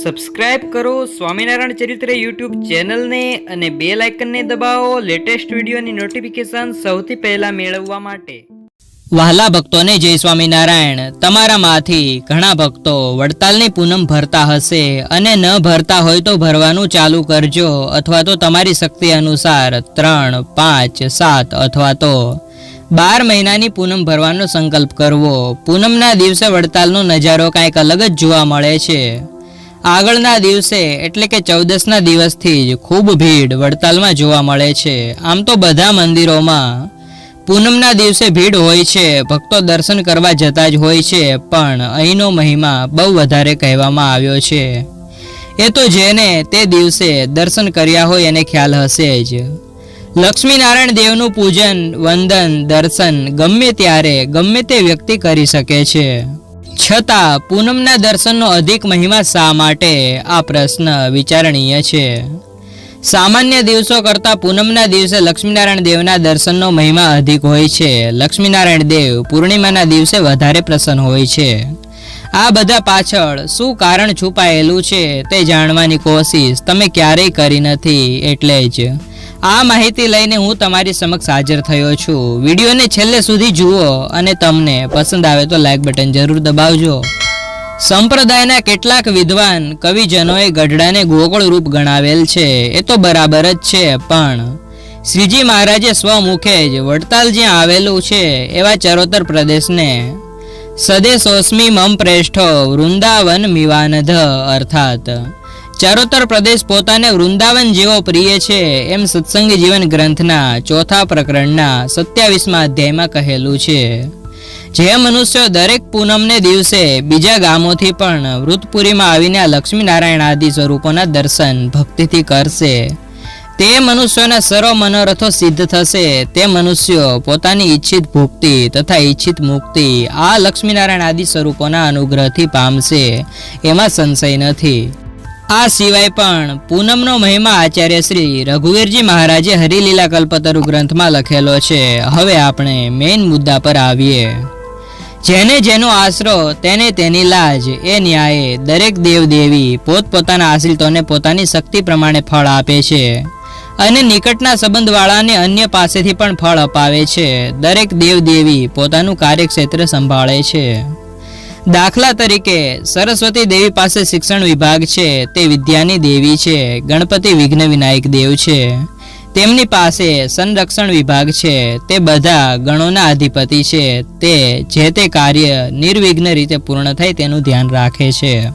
Subscribe કરો, સ્વામિનારાયણ ચરિત્ર YouTube ચેનલને અને બે લાઇકનને દબાવો લેટેસ્ટ વિડીયોની નોટિફિકેશન સૌથી પહેલા મેળવવા માટે. વહાલા ભક્તોને જય સ્વામિનારાયણ. તમારામાંથી ઘણા ભક્તો વડતાલની પૂનમ ભરતા હશે અને ન ભરતા હોય તો ભરવાનું ચાલુ કરજો અથવા તો તમારી શક્તિ અનુસાર ત્રણ, પાંચ, સાત અથવા તો બાર મહિનાની પૂનમ ભરવાનો સંકલ્પ કરવો. પૂનમના દિવસે વડતાલનો નજારો કાંઈક અલગ જ જોવા મળે છે. આગળના દિવસે, એટલે કે ચૌદસના દિવસથી જ ખૂબ ભીડ વડતાલમાં જોવા મળે છે. આમ તો બધા મંદિરોમાં પૂનમના દિવસે ભીડ હોય છે, ભક્તો દર્શન કરવા જતા જ હોય છે, પણ અહીંનો મહિમા બહુ વધારે કહેવામાં આવ્યો છે. એ તો જેને તે દિવસે દર્શન કર્યા હોય એને ખ્યાલ હશે જ. લક્ષ્મીનારાયણ દેવનું પૂજન, વંદન, દર્શન ગમે ત્યારે ગમે તે વ્યક્તિ કરી શકે છે. છતાં પૂનમના દર્શનનો અધિક મહિમા શા માટે? આ પ્રશ્ન વિચારણીય છે. સામાન્ય દિવસો કરતાં પૂનમના દિવસે લક્ષ્મીનારાયણ દેવના દર્શનનો મહિમા અધિક હોય છે. લક્ષ્મીનારાયણ દેવ પૂર્ણિમાના દિવસે વધારે પ્રસન્ન હોય છે. આ બધા પાછળ શું કારણ છુપાયેલું છે તે જાણવાની કોશિશ તમે ક્યારેય કરી નથી, એટલે જ. આ માહિતી લઈને હું તમારી સમક્ષ હાજર થયો છું. વિડીયોને છેલ્લે સુધી જુઓ અને તમને પસંદ આવે તો લાઇક બટન જરૂર દબાવજો. સંપ્રદાયના કેટલાક વિદ્વાન કવિજનોએ ગઢડાને ગોકળ રૂપ ગણાવેલ છે. એ તો બરાબર જ છે, પણ શ્રીજી મહારાજે સ્વમુખે જ વડતાલ જ્યાં આવેલું છે, એવા ચરોતર પ્રદેશને સદેશોસ્મી મમ પ્રેષ્ઠો વૃંદાવન મિવાનધ અર્થાત ચરોતર પ્રદેશ પોતાને વૃંદાવન જેવો પ્રિય છે. એમ સત્સંગી જીવન ગ્રંથના ચોથા પ્રકરણના સત્યાવીસમાં અધ્યાયમાં કહેલું છે. જે મનુષ્યો દરેક પૂનમને દિવસે બીજા ગામોથી પણ વૃતપુરીમાં આવીને લક્ષ્મીનારાયણ આદિ સ્વરૂપોના દર્શન ભક્તિથી કરશે. તે મનુષ્યોના સર્વ મનોરથો સિદ્ધ થશે. તે મનુષ્યો પોતાની ઈચ્છિત ભુક્તિ તથા ઈચ્છિત મુક્તિ આ લક્ષ્મીનારાયણ આદિ સ્વરૂપોના અનુગ્રહથી પામશે. એમાં સંશય નથી. આ સિવાય પણ પૂનમનો મહિમા આચાર્ય શ્રી રઘુવીરજી મહારાજે હરિલીલા કલ્પતરુ ગ્રંથમાં લખેલો છે. હવે આપણે મેઇન મુદ્દા પર આવીએ. જેને જેનો આશરો, તેને તેની લાજ. એ ન્યાયે દરેક દેવદેવી પોતપોતાના આશ્રિતોને પોતાની શક્તિ પ્રમાણે ફળ આપે છે. અને નિકટના સંબંધવાળાને અન્ય પાસેથી પણ ફળ અપાવે છે. દરેક દેવદેવી પોતાનું કાર્યક્ષેત્ર સંભાળે છે. દાખલા તરીકે, સરસ્વતી દેવી પાસે શિક્ષણ વિભાગ છે, તે વિદ્યાની દેવી છે, ગણપતિ વિઘ્ન વિનાયક દેવ છે. તેમની પાસે સંરક્ષણ વિભાગ છે, તે બધા ગણોના અધિપતિ છે, તે જે તે કાર્ય નિર્વિઘ્ન રીતે પૂર્ણ થાય તેનું ધ્યાન રાખે છે.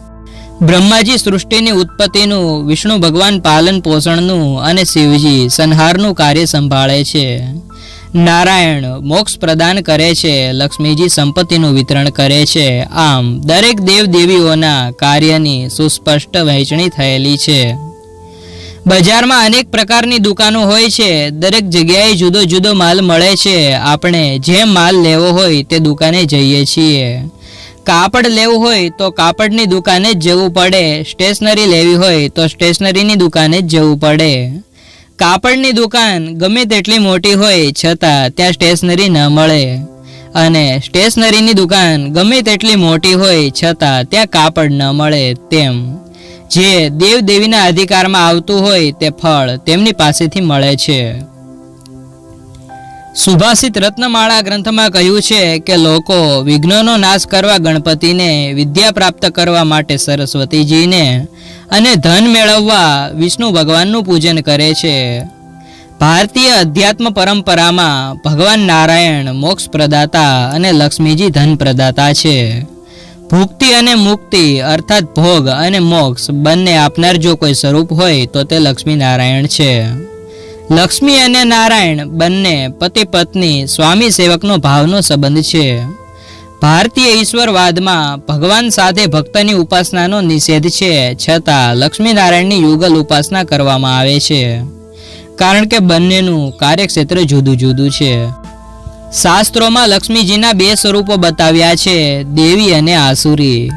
બ્રહ્માજી સૃષ્ટિની ઉત્પત્તિનું, વિષ્ણુ ભગવાન પાલન પોષણનું અને શિવજી સંહારનું કાર્ય સંભાળે છે. નારાયણ મોક્ષ પ્રદાન કરે છે, લક્ષ્મીજી સંપત્તિનું વિતરણ કરે છે. આમ, દરેક દેવ દેવીઓના કાર્યની સુસ્પષ્ટ વહેંચણી થયેલી છે. બજારમાં અનેક પ્રકારની દુકાનો હોય છે, દરેક જગ્યાએ જુદો જુદો માલ મળે છે. આપણે જે માલ લેવો હોય તે દુકાને જઈએ છીએ. કાપડ લેવું હોય તો કાપડની દુકાને જ જવું પડે. સ્ટેશનરી લેવી હોય તો સ્ટેશનરીની દુકાને જ જવું પડે. કાપડની દુકાન ગમે તેટલી મોટી હોય છતાં ત્યાં સ્ટેશનરી ન મળે. અને સ્ટેશનરીની દુકાન ગમે તેટલી મોટી હોય છતાં ત્યાં કાપડ ન મળે તેમ. જે દેવદેવીના અધિકારમાં આવતું હોય તે ફળ તેમની પાસેથી મળે છે. સુભાષિત રત્નમાળા ગ્રંથમાં કહ્યું છે કે લોકો વિઘ્નોનો નાશ કરવા ગણપતિને વિદ્યા પ્રાપ્ત કરવા માટે સરસ્વતીજીને અને ધન મેળવવા વિષ્ણુ ભગવાનનું પૂજન કરે છે. ભારતીય અધ્યાત્મ પરંપરામાં ભગવાન નારાયણ મોક્ષ પ્રદાતા અને લક્ષ્મીજી ધન પ્રદાતા છે. ભુક્તિ અને મુક્તિ અર્થાત ભોગ અને મોક્ષ બંને આપનાર જો કોઈ સ્વરૂપ હોય તો તે લક્ષ્મી નારાયણ છે. લક્ષ્મી અને નારાયણ બંને પતિ પત્ની સ્વામી સેવકનો ભાવનો સંબંધ છે. ભારતીય ઈશ્વરવાદમાં ભગવાન સાથે ભક્તની ઉપાસનાનો નિષેધ છે, છતાં લક્ષ્મી નારાયણની યુગલ ઉપાસના કરવામાં આવે છે. કારણ કે બંનેનું કાર્યક્ષેત્ર જુદું જુદું છે. શાસ્ત્રોમાં લક્ષ્મીજીના બે સ્વરૂપો બતાવ્યા છે, દેવી અને આસુરી.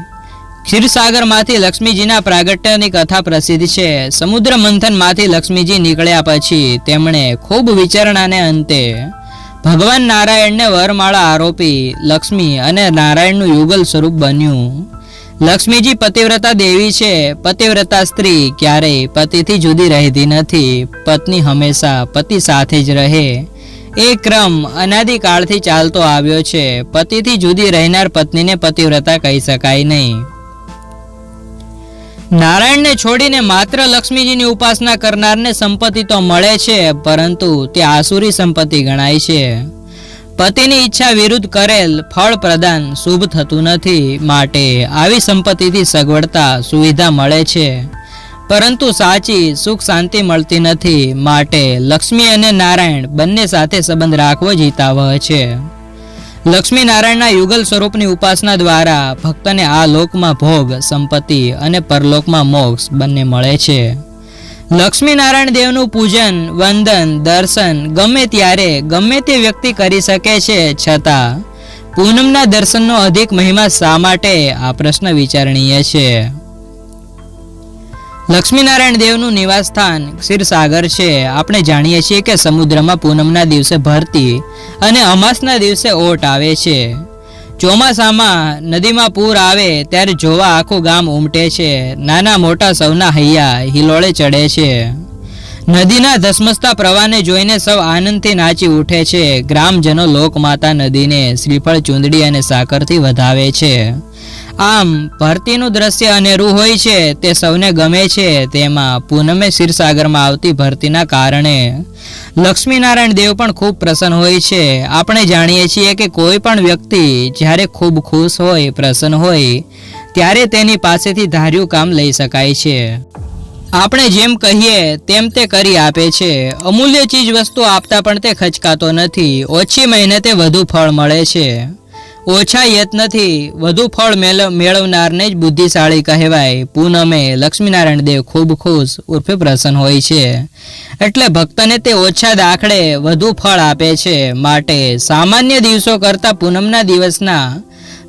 ક્ષીરસાગરમાંથી લક્ષ્મીજીના પ્રાગટ્યની કથા પ્રસિદ્ધ છે. સમુદ્ર મંથનમાંથી લક્ષ્મીજી નીકળ્યા પછી તેમણે ખૂબ વિચારણાને અંતે ભગવાન નારાયણને વરમાળા આરોપી લક્ષ્મી અને નારાયણનું યુગલ સ્વરૂપ બન્યું. લક્ષ્મીજી પતિવ્રતા દેવી છે. પતિવ્રતા સ્ત્રી ક્યારેય પતિથી જુદી રહેતી નથી. પત્ની હંમેશા પતિ સાથે જ રહે. એ ક્રમ અનાદિકાળથી ચાલતો આવ્યો છે. પતિથી જુદી રહેનાર પત્નીને પતિવ્રતા કહી શકાય નહીં. નારાયણને છોડીને માત્ર લક્ષ્મીજીની ઉપાસના કરનારને સંપત્તિ તો મળે છે, પરંતુ તે આસુરી સંપત્તિ ગણાય છે. પતિની ઈચ્છા વિરુદ્ધ કરેલ ફળ પ્રદાન શુભ થતું નથી, માટે આવી સંપત્તિથી સગવડતા સુવિધા મળે છે. પરંતુ સાચી સુખ શાંતિ મળતી નથી, માટે લક્ષ્મી અને નારાયણ બંને સાથે સંબંધ રાખવો જ હિતાવહ છે. લક્ષ્મી નારાયણના યુગલ સ્વરૂપની ઉપાસના દ્વારા ભક્તને આ લોકમાં ભોગ, સંપત્તિ અને પરલોકમાં મોક્ષ બંને મળે છે. લક્ષ્મી નારાયણ દેવનું પૂજન, વંદન, દર્શન ગમે ત્યારે ગમે તે વ્યક્તિ કરી શકે છે, છતાં પૂનમના દર્શનનો અધિક મહિમા શા માટે? આ પ્રશ્ન વિચારણીય છે. લક્ષ્મીનારાયણ દેવનું નિવાસ સ્થાન ક્ષીરસાગર છે. આપણે જાણીએ છીએ કે સમુદ્રમાં પૂનમના દિવસે ભરતી અને અમાસના દિવસે ઓટ આવે છે. ચોમાસામાં નદીમાં પૂર આવે ત્યારે જોવા આખું ગામ ઉમટે છે. નાના મોટા સૌના હૈયા હિલોળે ચડે છે. નદીના ધસમસતા પ્રવાહને જોઈને સૌ આનંદથી નાચી ઉઠે છે. ગ્રામજનો લોકમાતા નદીને શ્રીફળ, ચૂંદડી અને સાકરથી વધાવે છે. આમ ભરતીનું દ્રશ્ય અનેરું હોય છે, તે સૌને ગમે છે, તેમાં પૂનમે ક્ષીરસાગરમાં આવતી ભરતીના કારણે. લક્ષ્મીનારાયણ દેવ પણ ખૂબ પ્રસન્ન હોય છે. આપણે જાણીએ છીએ કે કોઈ પણ વ્યક્તિ જ્યારે ખૂબ ખુશ હોય, પ્રસન્ન હોય, ત્યારે તેની પાસેથી ધાર્યું કામ લઈ શકાય છે. આપણે જેમ કહીએ, તેમ તે કરી આપે છે. અમૂલ્ય ચીજ વસ્તુ આપતા પણ તે ખચકાતો નથી. ઓછી મહેનતે વધુ ફળ મળે છે. ઓછા યત્નથી વધુ ફળ મેળ- મેળવનારને જ બુદ્ધિશાળી કહેવાય. પૂનમે લક્ષ્મીનારાયણ દેવ ખૂબ ખુશ, ઉર્ફે પ્રસન્ન હોય છે. એટલે ભક્તને તે ઓછા દાખલે વધુ ફળ આપે છે. માટે સામાન્ય દિવસો કરતાં પૂનમના દિવસના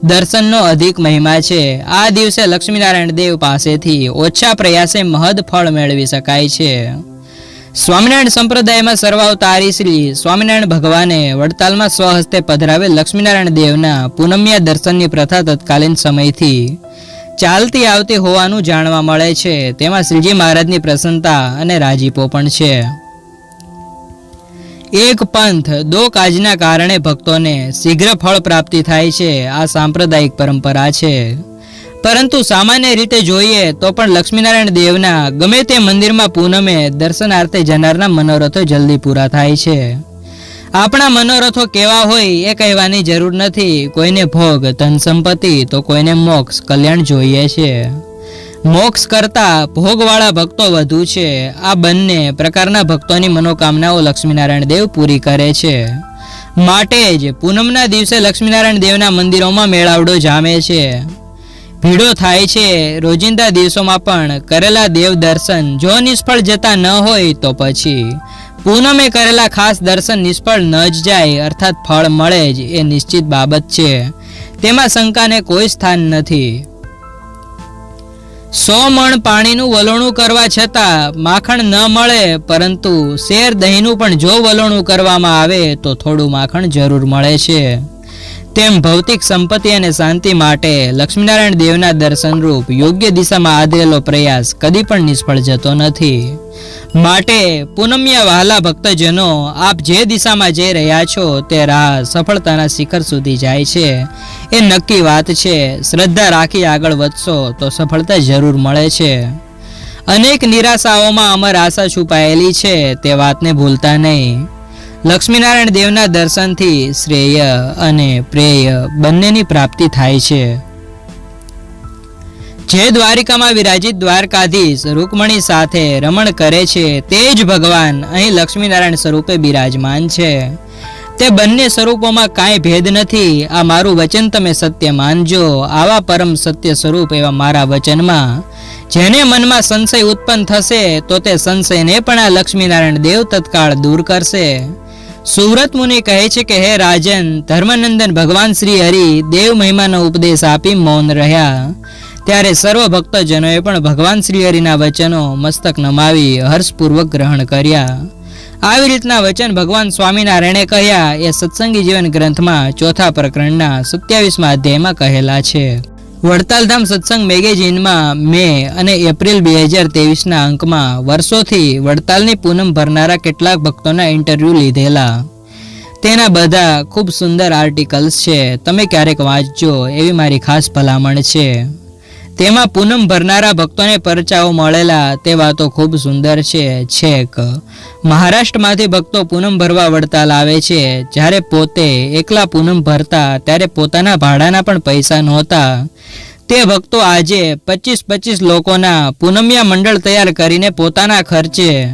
દર્શનનો અધિક મહિમા છે. આ દિવસે લક્ષ્મીનારાયણ દેવ પાસેથી ઓછા પ્રયાસે મહદ ફળ મેળવી શકાય છે. સ્વામિનારાયણ સંપ્રદાયમાં સર્વાવતારી શ્રી સ્વામિનારાયણ ભગવાને વડતાલમાં સ્વહસ્તે પધરાવેલ લક્ષ્મીનારાયણ દેવના પૂનમ્યા દર્શનની પ્રથા તત્કાલીન સમયથી ચાલતી આવતી હોવાનું જાણવા મળે છે. તેમાં શ્રીજી મહારાજની પ્રસન્નતા અને રાજીપો પણ છે. એક પંથ, દો કાજના કારણે ભક્તોને શીઘ્ર ફળ પ્રાપ્તિ થાય છે, આ સાંપ્રદાયિક પરંપરા છે. પરંતુ સામાન્ય રીતે જોઈએ તો પણ લક્ષ્મીનારાયણ દેવના ગમે તે મંદિરમાં પૂનમે દર્શનાર્થે જનારના મનોરથો જલ્દી પૂરા થાય છે. આપણા મનોરથો કેવા હોય એ કહેવાની જરૂર નથી, કોઈને ભોગ ધન સંપત્તિ તો કોઈને મોક્ષ, કલ્યાણ જોઈએ છે. મોક્ષ કરતા ભોગવાળા ભક્તો વધુ છે. આ બંને પ્રકારના ભક્તોની મનોકામનાઓ લક્ષ્મીનારાયણ દેવ પૂરી કરે છે. માટે જ પૂનમના દિવસે લક્ષ્મીનારાયણ દેવના મંદિરોમાં મેળાવડો જામે છે. ભીડો થાય છે. રોજિંદા દિવસોમાં પણ કરેલા દેવ દર્શન જો નિષ્ફળ જતા ન હોય તો પછી. પૂનમે કરેલા ખાસ દર્શન નિષ્ફળ ન જ જાય, અર્થાત ફળ મળે જ એ નિશ્ચિત બાબત છે. તેમાં શંકાને કોઈ સ્થાન નથી. સો મણ પાણીનું વલોણું કરવા છતાં માખણ ન મળે, પરંતુ શેર દહીંનું પણ જો વલોણું કરવામાં આવે, તો થોડું માખણ જરૂર મળે છે. તેમ ભૌતિક સંપત્તિ અને શાંતિ માટે લક્ષ્મીનારાયણ દેવના દર્શનરૂપ યોગ્ય દિશામાં આદરેલો પ્રયાસ કદી પણ નિષ્ફળ જતો નથી. માટે પૂનમ્ય વહાલા ભક્તજનો, આપ જે દિશામાં જઈ રહ્યા છો, તે રાહ સફળતાના શિખર સુધી જાય છે. એ નક્કી વાત છે, શ્રદ્ધા રાખી આગળ વધશો તો સફળતા જરૂર મળે છે. અનેક નિરાશાઓમાં અમર આશા છુપાયેલી છે, તે વાતને ભૂલતા નહીં. લક્ષ્મીનારાયણ દેવના દર્શનથી શ્રેય અને પ્રેય બંનેની પ્રાપ્તિ થાય છે. જે દ્વારિકામાં વિરાજિત દ્વારકાધીશ રૂકમણી સાથે રમણ કરે છે, તે જ ભગવાન અહીં લક્ષ્મીનારાયણ સ્વરૂપે બિરાજમાન છે. તે બંને સ્વરૂપોમાં કાંઈ ભેદ નથી. આ મારું વચન તમે સત્ય માનજો. આવા પરમ સત્ય સ્વરૂપ એવા મારા વચનમાં જેને મનમાં સંશય ઉત્પન્ન થશે, તો તે સંશયને પણ આ લક્ષ્મીનારાયણ દેવ તત્કાળ દૂર કરશે. સુવ્રત મુનિ કહે છે કે, હે રાજન, ધર્મનંદન ભગવાન શ્રી હરિ દેવ મહિમાનો ઉપદેશ આપી મૌન રહ્યા. ત્યારે સર્વ ભક્તજનોએ પણ ભગવાન શ્રી હરિના વચનો મસ્તક નમાવી હર્ષપૂર્વક ગ્રહણ કર્યા. આવી રીતના વચન ભગવાન સ્વામિનારાયણે કહ્યા, એ સત્સંગી જીવન ગ્રંથમાં ચોથા પ્રકરણના સત્યાવીસમાં અધ્યાયમાં કહેલા છે. વડતાલધામ સત્સંગ મેગેઝિનમાં મે અને એપ્રિલ બે હજાર તેવીસના અંકમાં વર્ષોથી વડતાલની પૂનમ ભરનારા કેટલાક ભક્તોના ઇન્ટરવ્યૂ લીધેલા. તેના બધા ખૂબ સુંદર આર્ટિકલ્સ છે. તમે ક્યારેક વાંચજો, એવી મારી ખાસ ભલામણ છે. તેમાં પૂનમ ભરનારા ભક્તોને પરચાઓ મળેલા, તે વાતો ખૂબ સુંદર છે, છેક. મહારાષ્ટ્રમાંથી ભક્તો પૂનમ ભરવા વડતાલ આવે છે. જ્યારે પોતે એકલા પૂનમ ભરતા, ત્યારે પોતાના ભાડાના પણ પૈસા નહોતા. તે ભક્તો આજે પચીસ પચીસ લોકોના પૂનમિયા મંડળ તૈયાર કરીને પોતાના ખર્ચે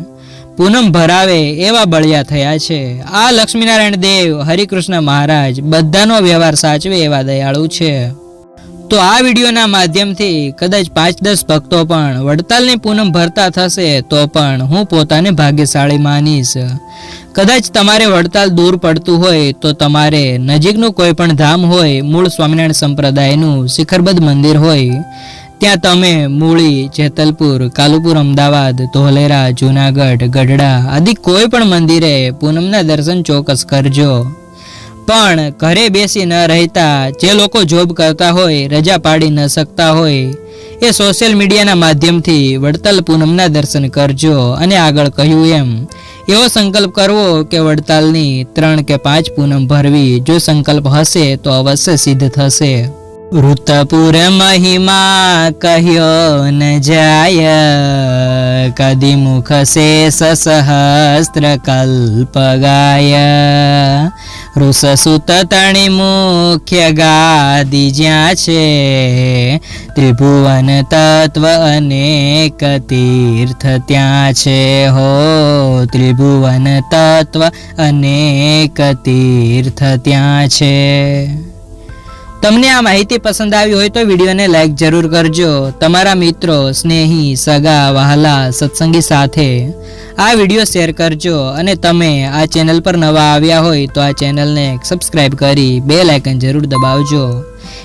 પૂનમ ભરાવે એવા બળિયા થયા છે. આ લક્ષ્મીનારાયણ દેવ, હરિકૃષ્ણ મહારાજ, બધાનો વ્યવહાર સાચવે એવા દયાળુ છે. તો આ વિડીયોના માધ્યમથી કદાચ પાંચ દસ ભક્તો પણ વડતાલની પૂનમ ભરતા થશે તો પણ હું પોતાને ભાગ્યશાળી માનીશ. કદાચ તમારે વડતાલ દૂર પડતું હોય તો તમારે નજીકનું કોઈ પણ ધામ હોય, મૂળ સ્વામિનારાયણ સંપ્રદાયનું શિખરબદ્ધ મંદિર હોય, ત્યાં તમે મૂળી, જેતલપુર, કાલુપુર, અમદાવાદ, ધોલેરા, જુનાગઢ, ગઢડા આદિ કોઈ પણ મંદિરે પૂનમના દર્શન ચોક્કસ કરજો. પણ ઘરે બેસી ન રહેતા જે લોકો જોબ કરતા હોય, રજા પાડી ન શકતા હોય, એ સોશિયલ મીડિયાના માધ્યમથી વડતાલ પૂનમના દર્શન કરજો અને આગળ કહ્યું એમ. એવો સંકલ્પ કરવો કે વડતાલની ત્રણ કે પાંચ પૂનમ ભરવી, જો સંકલ્પ હશે તો અવશ્ય સિદ્ધ થશે. ઋતપુર મહિમા કહ્યો ન જાય, કદી મુખ શેષ સહસ્ત્ર કલ્પ ગાય. ઋષસુત તણી મુખ્ય ગાદી જ્યાં છે, ત્રિભુવન તત્વ અનેક તીર્થ ત્યાં છે. હો, ત્રિભુવન તત્વ અનેક તીર્થ ત્યાં છે. તમને આ માહિતી પસંદ આવી હોય તો વિડીયોને લાઈક જરૂર કરજો. તમારા મિત્રો, સ્નેહી, સગા, વહાલા, સત્સંગી સાથે આ વીડિયો શેર કરજો અને તમે આ ચેનલ પર નવા આવ્યા હોય તો આ ચેનલને સબસ્ક્રાઈબ કરી બે લાઇકન જરૂર દબાવજો.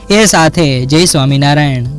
એ સાથે જય સ્વામિનારાયણ.